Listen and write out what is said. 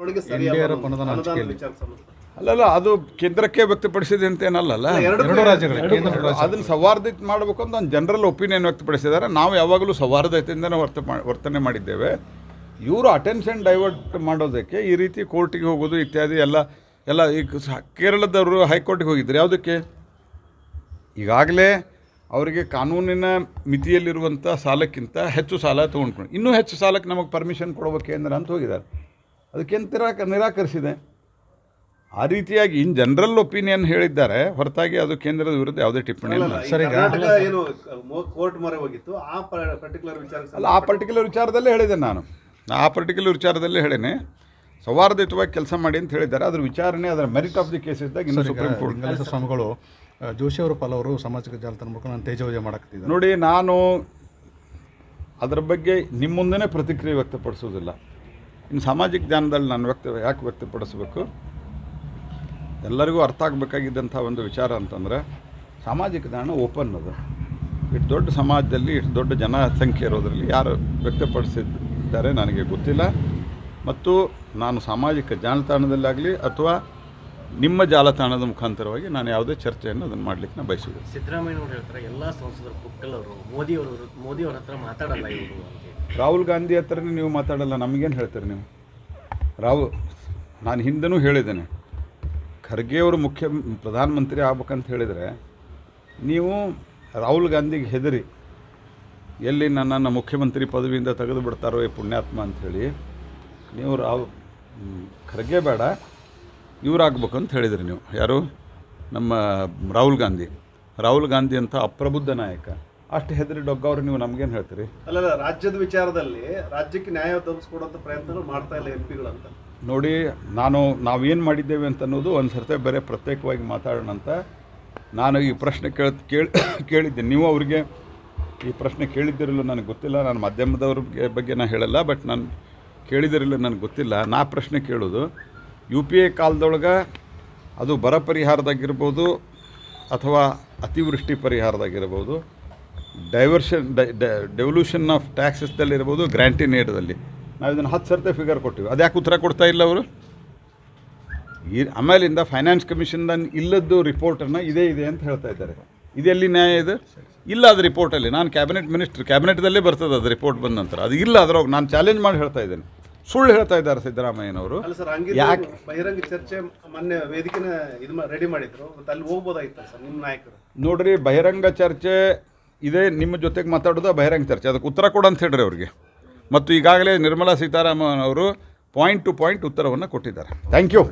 ಅನುದಾನ ಹಂಚಿಕೆಯಲ್ಲಿ. ಅಲ್ಲಲ್ಲ ಅದು ಕೇಂದ್ರಕ್ಕೆ ವ್ಯಕ್ತಪಡಿಸಿದೆ ಅಂತೇನಲ್ಲ ಎರಡು ಎರಡು ರಾಜ್ಯಗಳು ಅದನ್ನು ಸೌಹಾರ್ದತೆ ಮಾಡಬೇಕು ಅಂತ ಒಂದು ಜನರಲ್ ಒಪಿನಿಯನ್ ವ್ಯಕ್ತಪಡಿಸಿದ್ದಾರೆ. ನಾವು ಯಾವಾಗಲೂ ಸೌಹಾರ್ದತೆಯಿಂದನೇ ವರ್ತ ವರ್ತನೆ ಮಾಡಿದ್ದೇವೆ. ಇವರು ಅಟೆನ್ಷನ್ ಡೈವರ್ಟ್ ಮಾಡೋದಕ್ಕೆ ಈ ರೀತಿ ಕೋರ್ಟಿಗೆ ಹೋಗೋದು ಇತ್ಯಾದಿ ಎಲ್ಲ ಎಲ್ಲ ಈ ಕೇರಳದವರು ಹೈಕೋರ್ಟಿಗೆ ಹೋಗಿದ್ರು. ಯಾವುದಕ್ಕೆ? ಈಗಾಗಲೇ ಅವರಿಗೆ ಕಾನೂನಿನ ಮಿತಿಯಲ್ಲಿರುವಂಥ ಸಾಲಕ್ಕಿಂತ ಹೆಚ್ಚು ಸಾಲ ತೊಗೊಂಡ್ಕೊಂಡು ಇನ್ನೂ ಹೆಚ್ಚು ಸಾಲಕ್ಕೆ ನಮಗೆ ಪರ್ಮಿಷನ್ ಕೊಡಬೇಕು ಕೇಂದ್ರ ಅಂತ ಹೋಗಿದ್ದಾರೆ. ಅದಕ್ಕೇನು ನಿರಾಕ ನಿರಾಕರಿಸಿದೆ. ಆ ರೀತಿಯಾಗಿ ಇನ್ ಜನರಲ್ ಒಪಿನಿಯನ್ ಹೇಳಿದ್ದಾರೆ. ಹೊರತಾಗಿ ಅದು ಕೇಂದ್ರದ ವಿರುದ್ಧ ಯಾವುದೇ ಟಿಪ್ಪಣಿ ಇಲ್ಲ ಸರ್, ಕೋರ್ಟ್ ಮೊರೆ ಹೋಗಿತ್ತು. ಆ ಪರ್ಟಿಕ್ಯುಲರ್ ವಿಚಾರ ಅಲ್ಲ ಆ ಪರ್ಟಿಕ್ಯುಲರ್ ವಿಚಾರದಲ್ಲೇ ಹೇಳಿದೆ ನಾನು. ಆ ಪರ್ಟಿಕ್ಯುಲರ್ ವಿಚಾರದಲ್ಲೇ ಹೇಳೇನೆ. ಸೌಹಾರ್ದಯುತವಾಗಿ ಕೆಲಸ ಮಾಡಿ ಅಂತ ಹೇಳಿದ್ದಾರೆ. ಅದರ ವಿಚಾರಣೆ ಅದರ ಮೆರಿಟ್ ಆಫ್ ದಿ ಕೇಸ್ ಇದ್ದಾಗ ಇನ್ನು ಸುಪ್ರೀಂ ಕೋರ್ಟ್ ಸ್ವಾಮಿಗಳು ಜೋಶಿ ಅವರು ಪಾಲ್ ಅವರು ಸಾಮಾಜಿಕ ಜಾಲತಾಣ ಮೂಲಕ ನಾನು ತೇಜವಜ ಮಾಡಕ್ತಿದ್ದೆ ನೋಡಿ ನಾನು ಅದರ ಬಗ್ಗೆ ನಿಮ್ಮ ಮುಂದೆ ಪ್ರತಿಕ್ರಿಯೆ ವ್ಯಕ್ತಪಡಿಸೋದಿಲ್ಲ ಇನ್ನು ಸಾಮಾಜಿಕ ಜ್ಞಾನದಲ್ಲಿ ನಾನು ವ್ಯಕ್ತ ಯಾಕೆ ವ್ಯಕ್ತಪಡಿಸಬೇಕು? ಎಲ್ಲರಿಗೂ ಅರ್ಥ ಆಗಬೇಕಾಗಿದ್ದಂಥ ಒಂದು ವಿಚಾರ ಅಂತಂದರೆ, ಸಾಮಾಜಿಕ ಜ್ಞಾನ ಓಪನ್ ಅದು. ಇಷ್ಟು ದೊಡ್ಡ ಸಮಾಜದಲ್ಲಿ, ಇಷ್ಟು ದೊಡ್ಡ ಜನಸಂಖ್ಯೆ ಇರೋದ್ರಲ್ಲಿ ಯಾರು ವ್ಯಕ್ತಪಡಿಸಿದ್ದಾರೆ ನನಗೆ ಗೊತ್ತಿಲ್ಲ. ಮತ್ತು ನಾನು ಸಾಮಾಜಿಕ ಜಾಲತಾಣದಲ್ಲಾಗಲಿ ಅಥವಾ ನಿಮ್ಮ ಜಾಲತಾಣದ ಮುಖಾಂತರವಾಗಿ ನಾನು ಯಾವುದೇ ಚರ್ಚೆಯನ್ನು ಅದನ್ನು ಮಾಡಲಿಕ್ಕೆ ನಾನು ಬಯಸುವುದಿಲ್ಲ. ಸಿದ್ದರಾಮಯ್ಯನವರು ಹೇಳ್ತಾರೆ, ಎಲ್ಲ ಸಂಸದರು ಪುಕ್ಕಲವರು ಮೋದಿ ಅವರು ಮೋದಿ ಅವರ ಹತ್ರ ಮಾತಾಡಲ್ಲ ಇವರು ರಾಹುಲ್ ಗಾಂಧಿ ಹತ್ರನೇ ನೀವು ಮಾತಾಡಲ್ಲ, ನಮಗೇನು ಹೇಳ್ತೀರಿ ನೀವು? ರಾಹುಲ್, ನಾನು ಹಿಂದೆನೂ ಹೇಳಿದ್ದೇನೆ. ಖರ್ಗೆಯವರು ಮುಖ್ಯ ಪ್ರಧಾನಮಂತ್ರಿ ಆಗ್ಬೇಕಂತ ಹೇಳಿದರೆ, ನೀವು ರಾಹುಲ್ ಗಾಂಧಿಗೆ ಹೆದರಿ, ಎಲ್ಲಿ ನನ್ನನ್ನು ಮುಖ್ಯಮಂತ್ರಿ ಪದವಿಯಿಂದ ತೆಗೆದು ಬಿಡ್ತಾರೋ ಈ ಪುಣ್ಯಾತ್ಮ ಅಂಥೇಳಿ, ನೀವು ರಾವ್ ಖರ್ಗೆ ಬೇಡ, ಇವರಾಗಬೇಕು ಅಂತ ಹೇಳಿದ್ರಿ ನೀವು. ಯಾರು? ನಮ್ಮ ರಾಹುಲ್ ಗಾಂಧಿ. ರಾಹುಲ್ ಗಾಂಧಿ ಅಂತ ಅಪ್ರಬುದ್ಧ ನಾಯಕ. ಅಷ್ಟು ಹೆದರಿ ಡೊಗ್ಗವ್ರು ನೀವು ನಮ್ಗೇನು ಹೇಳ್ತೀರಿ? ಅಲ್ಲ ರಾಜ್ಯದ ವಿಚಾರದಲ್ಲಿ ರಾಜ್ಯಕ್ಕೆ ನ್ಯಾಯ ತಲುಪಿಸ್ಕೊಡುವಂಥ ಪ್ರಯತ್ನ ಮಾಡ್ತಾ ಇಲ್ಲ ಎಂ ಪಿಗಳಂತ. ನೋಡಿ ನಾನು ನಾವೇನು ಮಾಡಿದ್ದೇವೆ ಅಂತ ಅನ್ನೋದು ಒಂದು ಸರ್ತೆ ಬೇರೆ ಪ್ರತ್ಯೇಕವಾಗಿ ಮಾತಾಡೋಣ ಅಂತ ನಾನು ಈ ಪ್ರಶ್ನೆ ಕೇಳ ಕೇಳಿ ಕೇಳಿದ್ದೆ ನೀವು ಅವರಿಗೆ ಈ ಪ್ರಶ್ನೆ ಕೇಳಿದ್ದಿರಲು ನನಗೆ ಗೊತ್ತಿಲ್ಲ. ನಾನು ಮಾಧ್ಯಮದವ್ರ ಬಗ್ಗೆ- ಬಗ್ಗೆ ನಾನು ಹೇಳಲ್ಲ ಬಟ್ ನಾನು ಕೇಳಿದಿರಲಿಲ್ಲ ನನಗೆ ಗೊತ್ತಿಲ್ಲ. ನಾ ಪ್ರಶ್ನೆ ಕೇಳೋದು ಯು ಪಿ ಎ ಕಾಲದೊಳಗೆ ಅದು ಬರ ಪರಿಹಾರದಾಗಿರ್ಬೋದು ಅಥವಾ ಅತಿವೃಷ್ಟಿ ಪರಿಹಾರದಾಗಿರ್ಬೋದು. ಡೈವರ್ಷನ್ ಡೆವಲ್ಯೂಷನ್ ಆಫ್ ಟ್ಯಾಕ್ಸಸ್ದಲ್ಲಿರ್ಬೋದು ಗ್ರ್ಯಾಂಟಿ ನೀಡೋದಲ್ಲಿ ನಾವು ಇದನ್ನು ಹತ್ತು ಸರ್ತೆ ಫಿಗರ್ ಕೊಟ್ಟಿವಿ. ಅದ್ಯಾಕೆ ಉತ್ತರ ಕೊಡ್ತಾ ಇಲ್ಲ ಅವರು? ಈ ಆಮೇಲಿಂದ ಫೈನಾನ್ಸ್ ಕಮಿಷನ್ದ ಇಲ್ಲದ್ದು ರಿಪೋರ್ಟನ್ನು ಇದೇ ಇದೆ ಅಂತ ಹೇಳ್ತಾ ಇದ್ದಾರೆ. ಇದೆಲ್ಲಿ ನ್ಯಾಯ ಇದು? ಇಲ್ಲ ಅದು ರಿಪೋರ್ಟಲ್ಲಿ ನಾನು ಕ್ಯಾಬಿನೆಟ್ ಮಿನಿಸ್ಟರ್ ಕ್ಯಾಬಿನೆಟ್ದಲ್ಲೇ ಬರ್ತದೆ ಅದು ರಿಪೋರ್ಟ್ ಬಂದ ನಂತರ. ಅದು ಇಲ್ಲ ಅದ್ರೊಳಗೆ ನಾನು ಚಾಲೆಂಜ್ ಮಾಡಿ ಹೇಳ್ತಾ ಇದ್ದೇನೆ. ಸುಳ್ಳು ಹೇಳ್ತಾ ಇದ್ದಾರೆ ಸಿದ್ದರಾಮಯ್ಯನವರು ಯಾಕೆ ಬಹಿರಂಗ ಚರ್ಚೆ ಮೊನ್ನೆ ವೇದಿಕೆನ ಇದು ರೆಡಿ ಮಾಡಿದ್ರು. ಮತ್ತೆ ಅಲ್ಲಿ ಹೋಗ್ಬೋದಾಗಿತ್ತು ಸರ್ ನಿಮ್ಮ ನಾಯಕರು? ನೋಡ್ರಿ ಬಹಿರಂಗ ಚರ್ಚೆ ಇದೇ ನಿಮ್ಮ ಜೊತೆಗೆ ಮಾತಾಡೋದು ಬಹಿರಂಗ ಚರ್ಚೆ. ಅದಕ್ಕೆ ಉತ್ತರ ಕೊಡು ಅಂತ ಹೇಳ್ರಿ ಅವ್ರಿಗೆ. ಮತ್ತು ಈಗಾಗಲೇ ನಿರ್ಮಲಾ ಸೀತಾರಾಮನ್ ಅವರು ಪಾಯಿಂಟ್ ಟು ಪಾಯಿಂಟ್ ಉತ್ತರವನ್ನು ಕೊಟ್ಟಿದ್ದಾರೆ. Thank you